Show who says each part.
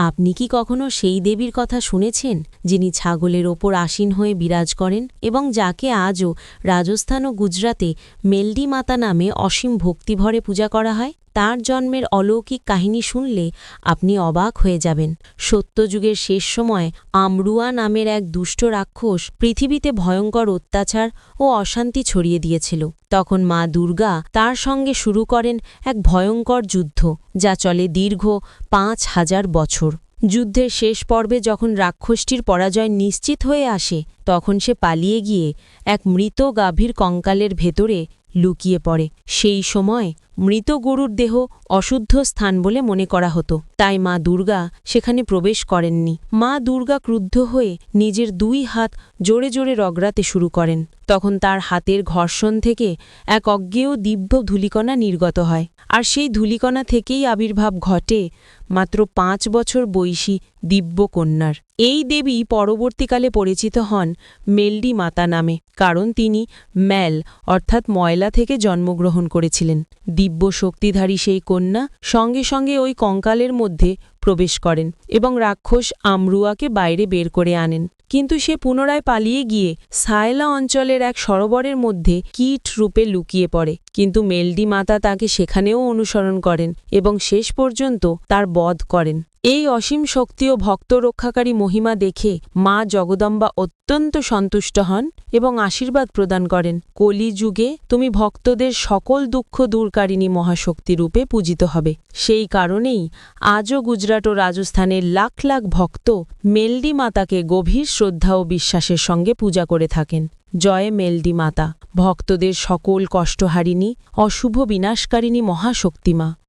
Speaker 1: আপনি কি কখনো সেই দেবীর কথা শুনেছেন, যিনি ছাগলের ওপর আসীন হয়ে বিরাজ করেন এবং যাকে আজও রাজস্থান ও গুজরাতে মেলডি মাতা নামে অসীম ভক্তিভরে পূজা করা হয়? তার জন্মের অলৌকিক কাহিনী শুনলে আপনি অবাক হয়ে যাবেন। সত্যযুগের শেষ সময় আমরুয়া নামের এক দুষ্ট রাক্ষস পৃথিবীতে ভয়ঙ্কর অত্যাচার ও অশান্তি ছড়িয়ে দিয়েছিল। তখন মা দুর্গা তার সঙ্গে শুরু করেন এক ভয়ঙ্কর যুদ্ধ, যা চলে দীর্ঘ পাঁচ হাজার বছর। যুদ্ধের শেষ পর্বে যখন রাক্ষসটির পরাজয় নিশ্চিত হয়ে আসে, তখন সে পালিয়ে গিয়ে এক মৃত গাভীর কঙ্কালের ভেতরে লুকিয়ে পড়ে। সেই সময় মৃত গরুর দেহ অশুদ্ধ স্থান বলে মনে করা হতো। তাই মা দুর্গা সেখানে প্রবেশ করেননি। মা দুর্গা ক্রুদ্ধ হয়ে নিজের দুই হাত জোরে জোরে রগড়াতে শুরু করেন। তখন তার হাতের ঘর্ষণ থেকে এক অজ্ঞেয় দিব্য ধূলিকণা নির্গত হয়। আর সেই ধূলিকণা থেকেই আবির্ভাব ঘটে মাত্র পাঁচ বছর বয়সী দিব্য কন্যার। এই দেবী পরবর্তীকালে পরিচিত হন মেলডি মাতা নামে, কারণ তিনি ম্যাল, অর্থাৎ ময়লা থেকে জন্মগ্রহণ করেছিলেন। দিব্য শক্তিধারী সেই কন্যা সঙ্গে সঙ্গে ওই কঙ্কালের মধ্যে প্রবেশ করেন এবং রাক্ষস আমরুয়াকে বাইরে বের করে আনেন। কিন্তু সে পুনরায় পালিয়ে গিয়ে সায়লা অঞ্চলের এক সরোবরের মধ্যে কীট রূপে লুকিয়ে পড়ে। কিন্তু মেলডি মাতা তাকে সেখানেও অনুসরণ করেন এবং শেষ পর্যন্ত তার বধ করেন। এই অসীম শক্তি ও ভক্ত রক্ষাকারী মহিমা দেখে মা জগদম্বা অত্যন্ত সন্তুষ্ট হন এবং আশীর্বাদ প্রদান করেন। কলিযুগে তুমি ভক্তদের সকল দুঃখ দূরকারিণী মহাশক্তি রূপে পূজিত হবে। সেই কারণেই আজও গুজরাট ও রাজস্থানের লাখ লাখ ভক্ত মেলডি মাতাকে গভীর শ্রদ্ধা ও বিশ্বাসের সঙ্গে পূজা করে থাকেন। জয় মেলডি মাতা। ভক্তদের সকল কষ্টহারিণী অশুভ বিনাশকারিণী মহাশক্তিমা।